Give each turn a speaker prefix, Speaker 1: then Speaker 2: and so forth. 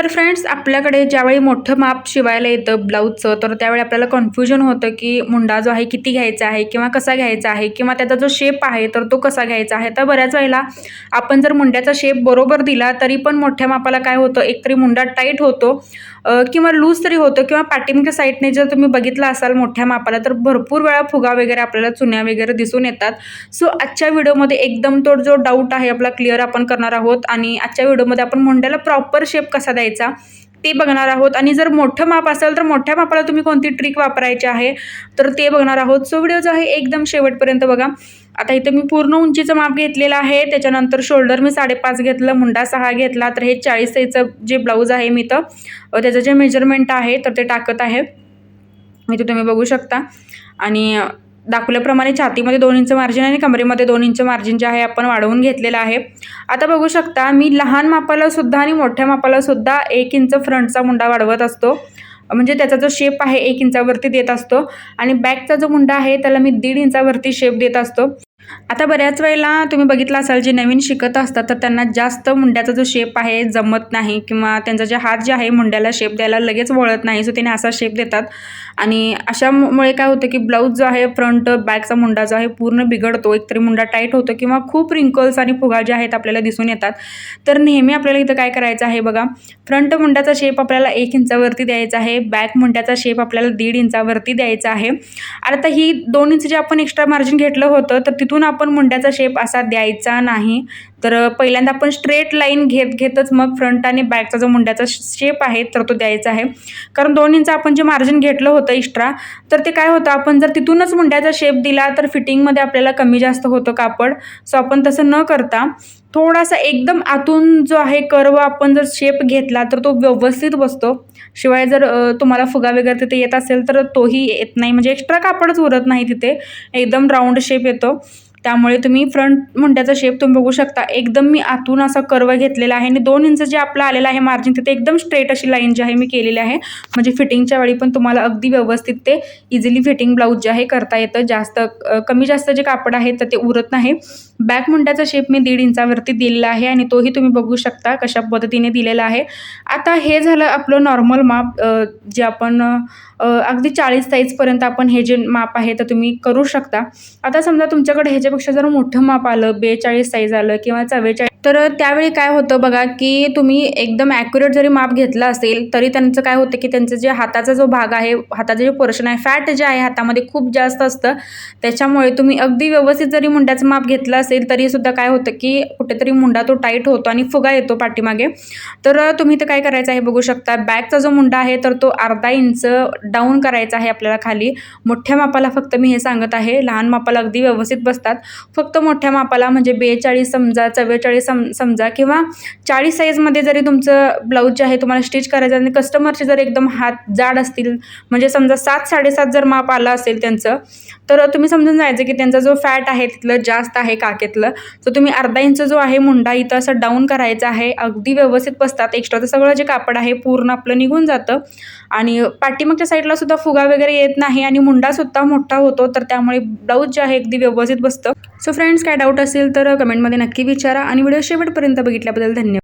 Speaker 1: तर फ्रेंड्स आपल्याकडे ज्यावेळी मोठं माप शिवायला येतं ब्लाऊजचं तर त्यावेळी आपल्याला कन्फ्युजन होतं की मुंडा जो आहे किती घ्यायचा आहे किंवा कसा घ्यायचा आहे किंवा त्याचा जो शेप आहे तर तो कसा घ्यायचा आहे. तर बऱ्याच वेळेला आपण जर मुंड्याचा शेप बरोबर दिला तरी पण मोठ्या मापाला काय होतं? एकतरी मुंडा टाईट होतो. किंवा लूज तरी होतं किंवा पाठीमागच्या साईडने जर तुम्ही बघितलं असाल मोठ्या मापाला तर भरपूर वेळा फुगा वगैरे आपल्याला चुन्या वगैरे दिसून येतात. सो आजच्या व्हिडिओमध्ये एकदम तो जो डाऊट आहे आपला क्लिअर आपण करणार आहोत. आणि आजच्या व्हिडिओमध्ये आपण मुंड्याला प्रॉपर शेप कसा द्यायचा? ते बघणार आहोत. आणि जर मोठं माप असेल तर मोठ्या मापाला तुम्ही कोणती ट्रिक वापरायची आहे? तर ते बघणार आहोत. सो व्हिडिओ जो आहे एकदम शेवटपर्यंत बघा. आता इथं मी पूर्ण उंचीचं माप घेतलेलं आहे. त्याच्यानंतर शोल्डर मी साडेपाच घेतलं मुंडा सहा घेतला. तर हे चाळीस साईजचं जे ब्लाऊज आहे मी तर त्याचं जे मेजरमेंट आहे तर ते टाकत आहे. इथे तुम्ही बघू शकता. आणि दाखवल्याप्रमाणे छातीमध्ये दोन इंच मार्जिन आणि कमरेमध्ये दोन इंच मार्जिन जे आहे आपण वाढवून घेतलेलं आहे. आता बघू शकता मी लहान मापाला सुद्धा आणि मोठ्या मापाला सुद्धा एक इंच फ्रंटचा मुंडा वाढवत असतो. म्हणजे त्याचा जो शेप आहे एक इंचावरती देत असतो. आणि बॅकचा जो मुंडा आहे त्याला मी दीड इंचावरती शेप देत असतो. आता बऱ्याच वेळेला तुम्ही बघितलं असाल जे नवीन शिकत असतात तर त्यांना जास्त मुंड्याचा जो शेप आहे जमत नाही किंवा त्यांचा जे हात जे आहे मुंड्याला शेप द्यायला लगेच वळत नाही. सो त्याने असा शेप देतात. आणि अशामुळे काय होतं की ब्लाऊज जो आहे फ्रंट बॅकचा मुंडा जो आहे पूर्ण बिघडतो. एकतरी मुंडा टाईट होतो किंवा खूप रिंकल्स आणि फुगा जे आहेत आपल्याला दिसून येतात. तर नेहमी आपल्याला इथं काय करायचं आहे बघा फ्रंट मुंड्याचा शेप आपल्याला एक इंचावरती द्यायचा आहे बॅक मुंड्याचा शेप आपल्याला दीड इंचावरती द्यायचा आहे. आता ही दोन इंच जे आपण एक्स्ट्रा मार्जिन घेतलं होतं तर तिथून आपण मुंड्याचा शेप असा द्यायचा नाही. तर पहिल्यांदा आपण स्ट्रेट लाईन घेत घेतच मग फ्रंट आणि बॅकचा जो मुंड्याचा शेप आहे तर तो द्यायचा आहे. कारण दोन इंच आपण जे मार्जिन घेतलं होतं एक्स्ट्रा तर ते काय होतं आपण जर तिथूनच मुंड्याचा शेप दिला तर फिटिंगमध्ये आपल्याला कमी जास्त होतं कापड. सो आपण तसं न करता थोडासा एकदम आतून जो आहे कर्व आपण जर शेप घेतला तर तो व्यवस्थित बसतो. शिवाय जर तुम्हाला फुगा वगैरे तिथे येत असेल तर तोही येत नाही. म्हणजे एक्स्ट्रा कापडच उरत नाही तिथे. एकदम राऊंड शेप येतो. त्यामुळे तुम्ही फ्रंट मुंड्याचा शेप तुम्ही बघू शकता. एकदम मी आतून असा कर्व घेतलेला आहे आणि दोन इंच जे आपलं आलेलं आहे मार्जिन तिथे एकदम स्ट्रेट अशी लाईन जी आहे मी केलेली आहे. म्हणजे फिटिंगच्या वेळी पण तुम्हाला अगदी व्यवस्थित ते इझिली फिटिंग ब्लाऊज जे आहे करता येतं. जास्त कमी जास्त जे कापड आहे तर ते उरत नाही. बॅक मुंड्याचा शेप मी दीड इंचावरती दिलेला आहे आणि तोही तुम्ही बघू शकता कशा पद्धतीने दिलेला आहे. आता हे झालं आपलं नॉर्मल माप जे आपण अगदी चाळीस साईजपर्यंत आपण हे जे माप आहे तर तुम्ही करू शकता. आता समजा तुमच्याकडे त्याच्यापेक्षा जर मोठं माप आलं बेचाळीस साईज आलं किंवा चव्वेचाळीस तर त्यावेळी काय होतं बघा की तुम्ही एकदम ॲक्युरेट जरी माप घेतलं असेल तरी त्यांचं काय होतं की त्यांचं जे हाताचा जो भाग आहे हाताचं जे पोर्शन आहे फॅट जे आहे हातामध्ये खूप जास्त असतं. त्याच्यामुळे तुम्ही अगदी व्यवस्थित जरी मुंड्याचं माप घेतलं असेल तरीसुद्धा काय होतं की कुठेतरी मुंडा तो टाईट होतो आणि फुगा येतो पाठीमागे. तर तुम्ही ते काय करायचं आहे बघू शकता बॅकचा जो मुंडा आहे तर तो अर्धा इंच डाऊन करायचा आहे आपल्याला खाली. मोठ्या मापाला फक्त मी हे सांगत आहे लहान मापाला अगदी व्यवस्थित बसतात. फक्त मोठ्या मापाला म्हणजे बेचाळीस समजा चव्वेचाळीस सम समजा. किंवा चाळीस साईजमध्ये जरी तुमचं ब्लाऊज जे आहे तुम्हाला स्टिच करायचं आणि कस्टमरचे जर एकदम हात जाड असतील म्हणजे समजा सात साडेसात जर माप आलं असेल त्यांचं तर तुम्ही समजून जायचं की त्यांचा जो फॅट आहे तिथलं जास्त आहे काकेतलं. तर तुम्ही अर्धा इंच जो आहे मुंडा इथं असं डाऊन करायचा आहे अगदी व्यवस्थित बसतात. एक्स्ट्राचं सगळं जे कापड आहे पूर्ण आपलं निघून जातं. आणि पाठीमागच्या साईडला सुद्धा फुगा वगैरे येत नाही आणि मुंडासुद्धा मोठा होतो तर त्यामुळे ब्लाऊज जे आहे अगदी व्यवस्थित बसतं. सो फ्रेंड्स काय डाऊट असेल तर कमेंटमध्ये नक्की विचारा. आणि व्हिडिओ शेवटपर्यंत बघितल्याबद्दल धन्यवाद.